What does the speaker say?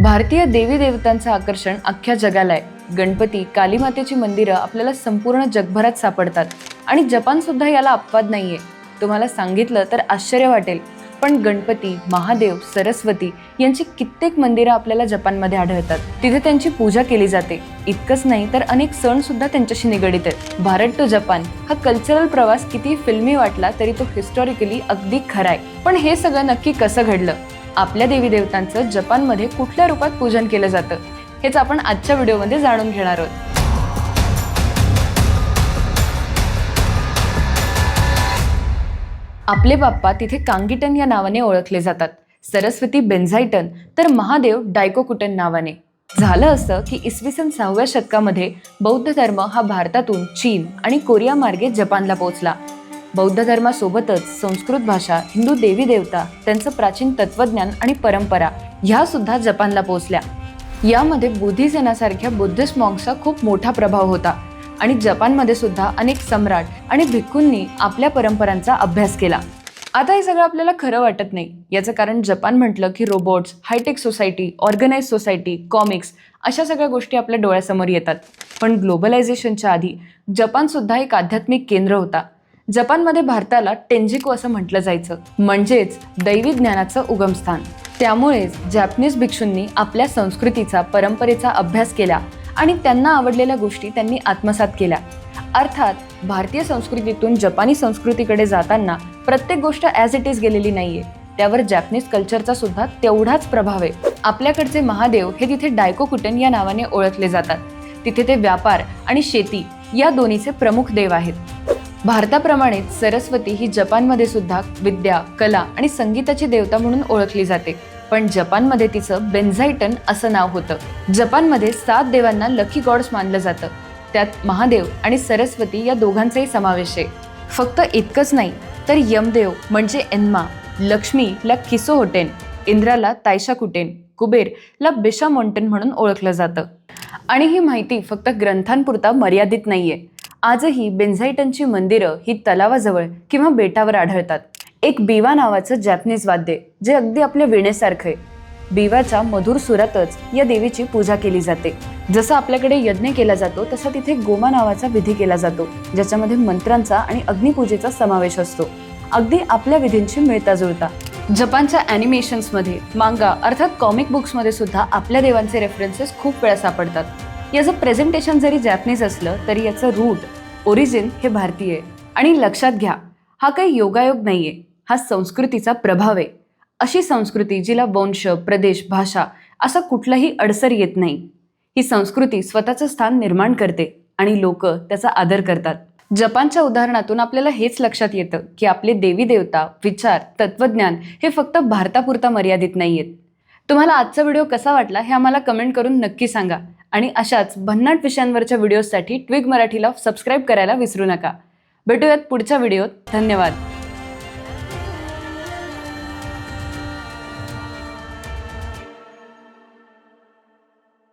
भारतीय देवी देवतांचं आकर्षण अख्ख्या जगाला आहे. गणपती कालीमातेची मंदिरं आपल्याला संपूर्ण जगभरात सापडतात. आणि जपान सुद्धा याला अपवाद नाहीये. तुम्हाला सांगितलं तर आश्चर्य वाटेल. पण गणपती महादेव सरस्वती यांची कित्येक मंदिरं आपल्याला जपानमध्ये आढळतात. तिथे त्यांची पूजा केली जाते. इतकंच नाही तर अनेक सण सुद्धा त्यांच्याशी निगडित आहेत. भारत टू जपान हा कल्चरल प्रवास किती फिल्मी वाटला तरी तो हिस्टॉरिकली अगदी खरा आहे. पण हे सगळं नक्की कसं घडलं? आपल्या देवी देवतांचं जपानमध्ये कुठल्या रूपात पूजन केलं जातं हेच आपण आजच्या व्हिडिओमध्ये जाणून घेणार आहोत. आपले बाप्पा तिथे कांगिटन या नावाने ओळखले जातात. सरस्वती बेन्झायटन तर महादेव डायकोकुटन नावाने. झालं असं की इसवी सन सहाव्या शतकामध्ये बौद्ध धर्म हा भारतातून चीन आणि कोरिया मार्गे जपानला पोहोचला. बौद्ध धर्मासोबतच संस्कृत भाषा हिंदू देवी देवता त्यांचं प्राचीन तत्वज्ञान आणि परंपरा ह्या सुद्धा जपानला पोहोचल्या. यामध्ये बुद्धिझनासारख्या बुद्धिस्ट मॉंक्सचा खूप मोठा प्रभाव होता आणि जपानमध्ये सुद्धा अनेक सम्राट आणि भिक्खूंनी आपल्या परंपरांचा अभ्यास केला. आता हे सगळं आपल्याला खरं वाटत नाही. याचं कारण जपान म्हटलं की robots hi-tech society organise society comics अशा सगळ्या गोष्टी आपल्या डोळ्यासमोर येतात. पण ग्लोबलायझेशनच्या आधी जपानसुद्धा एक आध्यात्मिक केंद्र होता. जपानमध्ये भारताला टेंजिको असं म्हटलं जायचं. म्हणजेच दैवी ज्ञानाचं उगमस्थान त्यामुळेच जॅपनीज भिक्षूंनी आपल्या संस्कृतीचा परंपरेचा अभ्यास केला आणि त्यांना आवडलेल्या गोष्टी त्यांनी आत्मसात केल्या. अर्थात भारतीय संस्कृतीतून जपानी संस्कृतीकडे जाताना प्रत्येक गोष्ट ॲज इट इज गेलेली नाहीये. त्यावर जॅपनीज कल्चरचा सुद्धा तेवढाच प्रभाव आहे. आपल्याकडचे महादेव हे तिथे डायकोकुटन या नावाने ओळखले जातात. तिथे ते व्यापार आणि शेती या दोन्हीचे प्रमुख देव आहेत. भारताप्रमाणेच सरस्वती ही जपानमध्ये सुद्धा विद्या कला आणि संगीताची देवता म्हणून ओळखली जाते. पण जपानमध्ये तिचं बेन्झायटन असं नाव होतं. जपानमध्ये सात देवांना लकी गॉड्स मानलं जातं. त्यात महादेव आणि सरस्वती या दोघांचाही समावेश आहे. फक्त इतकंच नाही तर यमदेव म्हणजे एन्मा लक्ष्मीला किसो होटेन इंद्राला तायशा कुटेन कुबेरला बिशा मोंटेन म्हणून ओळखलं जातं. आणि ही माहिती फक्त ग्रंथांपुरता मर्यादित नाहीये. आजही बेन्झायटनची मंदिरं ही तलावाजवळ किंवा बेटावर आढळतात. एक बिवा नावाचं जॅपनीज वाद्य जे अगदी आपल्या विणेसारखं आहे. बिवाच्या मधुर सुरातच या देवीची पूजा केली जाते. जसं आपल्याकडे यज्ञ केला जातो तसा तिथे गोमा नावाचा विधी केला जातो ज्याच्यामध्ये मंत्रांचा आणि अग्निपूजेचा समावेश असतो. अगदी आपल्या विधींशी मिळता जुळता जपानच्या ॲनिमेशन्समध्ये मांगा अर्थात कॉमिक बुक्समध्ये सुद्धा आपल्या देवांचे रेफरन्सेस खूप वेळा सापडतात. याचं प्रेझेंटेशन जरी जॅपनीज असलं तरी याचं रूट ओरिजिन हे भारतीय आहे. आणि लक्षात घ्या हा काही योगायोग नाही आहे हा संस्कृतीचा प्रभाव आहे. अशी संस्कृती जिला वंश प्रदेश भाषा असा कुठलाही अडसर येत नाही. ही संस्कृती स्वतःचं स्थान निर्माण करते आणि लोक त्याचा आदर करतात. जपानच्या उदाहरणातून आपल्याला हेच लक्षात येतं की आपले देवी देवता विचार तत्वज्ञान हे फक्त भारतापुरता मर्यादित नाहीयेत. तुम्हाला आजचा व्हिडिओ कसा वाटला हे आम्हाला कमेंट करून नक्की सांगा. आणि अशाच भन्नाट विषयांवरच्या व्हिडिओजसाठी ट्विग मराठीला सबस्क्राईब करायला विसरू नका. भेटूयात पुढच्या व्हिडिओत धन्यवाद.